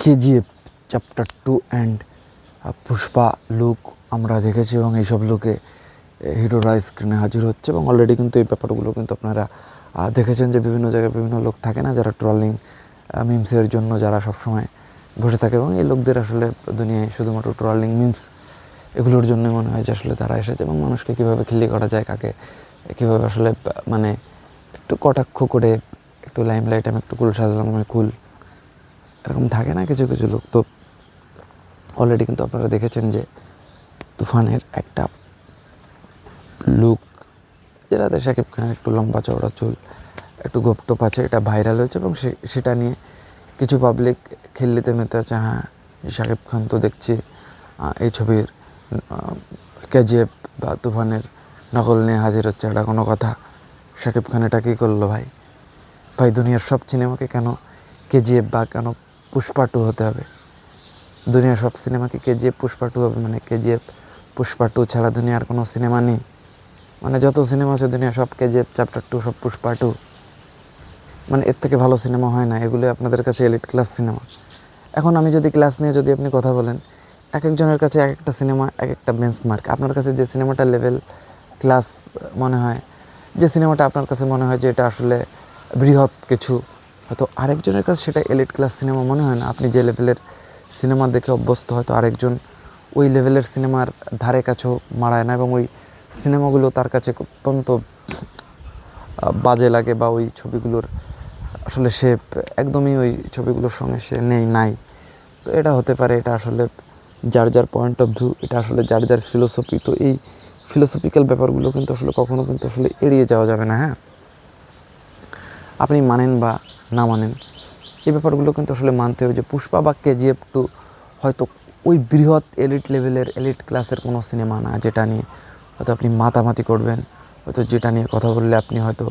KGF chapter two and Pushpa look আমরা দেখেছি এবং এইসব লুকে হিরোরা স্ক্রিনে হাজির হচ্ছে এবং অলরেডি কিন্তু এই ব্যাপারগুলো কিন্তু আপনারা দেখেছেন যে বিভিন্ন জায়গায় বিভিন্ন লোক থাকে না যারা ট্রলিং মিমসের জন্য যারা সবসময় বসে থাকে এবং এই লোকদের আসলে দুনিয়ায় শুধুমাত্র ট্রলিং মিমস এগুলোর জন্য মনে হয় যে আসলে তারা এসেছে এবং মানুষকে কীভাবে খিল্লি করা যায়, কাকে, কীভাবে আসলে মানে একটু কটাক্ষ করে, একটু লাইমলাইট আমি একটু কুল সাজলাম, আমি কুল এরকম থাকে না কিছু কিছু লোক। তো অলরেডি কিন্তু আপনারা দেখেছেন যে তুফানের একটা লুক যেটাতে শাকিব খানের একটু লম্বা চওড়া চুল, একটু গোপটোপ আছে, এটা ভাইরাল হয়েছে এবং সেটা নিয়ে কিছু পাবলিক খিল্লিতে মেতে আছে হ্যাঁ শাকিব খান তো দেখছি এই ছবির কেজিএফ বা তুফানের নকল নিয়ে হাজির হচ্ছে, এটা কোনো কথা। শাকিব খান এটা কী করল ভাই? ভাই, দুনিয়ার সব সিনেমাকে কেন কেজিএফ বা কেন পুষ্পা টু হতে হবে। দুনিয়ার সব সিনেমাকে কেজিএফ পুষ্পা টু হবে মানে কেজিএফ পুষ্পা টু ছাড়া দুনিয়ার কোনো সিনেমা নেই। মানে যত সিনেমা আছে দুনিয়া সব কেজিএফ, চ্যাপ্টার টু সব পুষ্পা টু মানে এর থেকে ভালো সিনেমা হয় না, এগুলো আপনাদের কাছে এলিট ক্লাস সিনেমা। এখন আমি যদি ক্লাস নিয়ে যদি আপনি কথা বলেন, এক একজনের কাছে এক একটা সিনেমা, এক একটা বেঞ্চমার্ক আপনার কাছে যে সিনেমাটা লেভেল ক্লাস মনে হয়, যে সিনেমাটা আপনার কাছে মনে হয় যে এটা আসলে বৃহৎ কিছু হয়তো আরেকজনের কাছে সেটা এলিট ক্লাস সিনেমা মনে হয় না। আপনি যে লেভেলের সিনেমা দেখে অভ্যস্ত, হয়তো আরেকজন ওই লেভেলের সিনেমার ধারে কাছেও মারায় না এবং ওই সিনেমাগুলো তার কাছে অত্যন্ত বাজে লাগে বা ওই ছবিগুলোর আসলে সে একদমই ওই ছবিগুলোর সঙ্গে সে নেই, নাই। তো এটা হতে পারে, এটা আসলে যার যার পয়েন্ট অফ ভিউ এটা আসলে যার যার ফিলোসফি তো এই ফিলোসফিক্যাল ব্যাপারগুলো কিন্তু আসলে কখনো কিন্তু আসলে এড়িয়ে যাওয়া যাবে না হ্যাঁ? আপনি মানেন বা না মানেন, এই ব্যাপারগুলো কিন্তু আসলে মানতে হবে যে পুষ্পা বা কেজিএফ টু হয়তো ওই বৃহৎ এলিট লেভেলের এলিট ক্লাসের কোনো সিনেমা না, যেটা নিয়ে হয়তো আপনি মাতামাতি করবেন। হয়তো যেটা নিয়ে কথা বললে আপনি হয়তো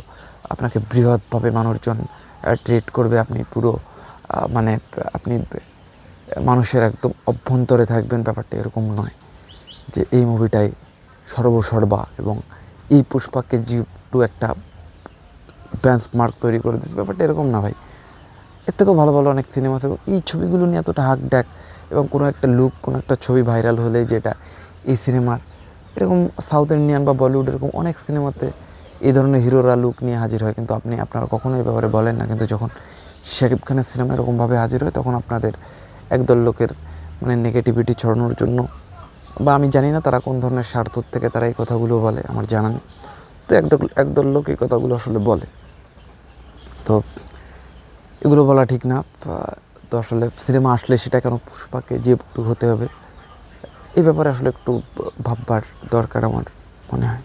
আপনাকে বৃহৎভাবে মানুষজন ট্রিট করবে, আপনি পুরো মানে আপনি মানুষের একদম অভ্যন্তরে থাকবেন। ব্যাপারটা এরকম নয় যে এই মুভিটাই সর্বসর্বা এবং এই পুষ্পাকে জি টু একটা ব্যান্স মার্ক তৈরি করে দিচ্ছে ব্যাপারটা এরকম না ভাই। এর থেকেও ভালো ভালো অনেক সিনেমা আছে। এই ছবিগুলো নিয়ে এতটা হাক ডাক এবং কোনো একটা লুক কোনো একটা ছবি ভাইরাল হলে যেটা এই সিনেমার এরকম সাউথ ইন্ডিয়ান বা বলিউড এরকম অনেক সিনেমাতে এই ধরনের হিরোরা লুক নিয়ে হাজির হয়। কিন্তু আপনি, আপনারা কখনো এই ব্যাপারে বলেন না। কিন্তু যখন শাকিব খানের সিনেমা এরকমভাবে হাজির হয়, তখন আপনাদের একদল লোকের মানে নেগেটিভিটি ছড়ানোর জন্য বা আমি জানি না তারা কোন ধরনের স্বার্থ থেকে তারা এই কথাগুলো বলে, আমার জানা নেই। তো একদল একদল লোক এই কথাগুলো আসলে বলে। তো এগুলো বলা ঠিক না। তো আসলে সিনেমা আসলে সেটা কেন পুষ্পাকে যে হতে হবে এই ব্যাপারে আসলে একটু ভাববার দরকার আমার মনে হয়।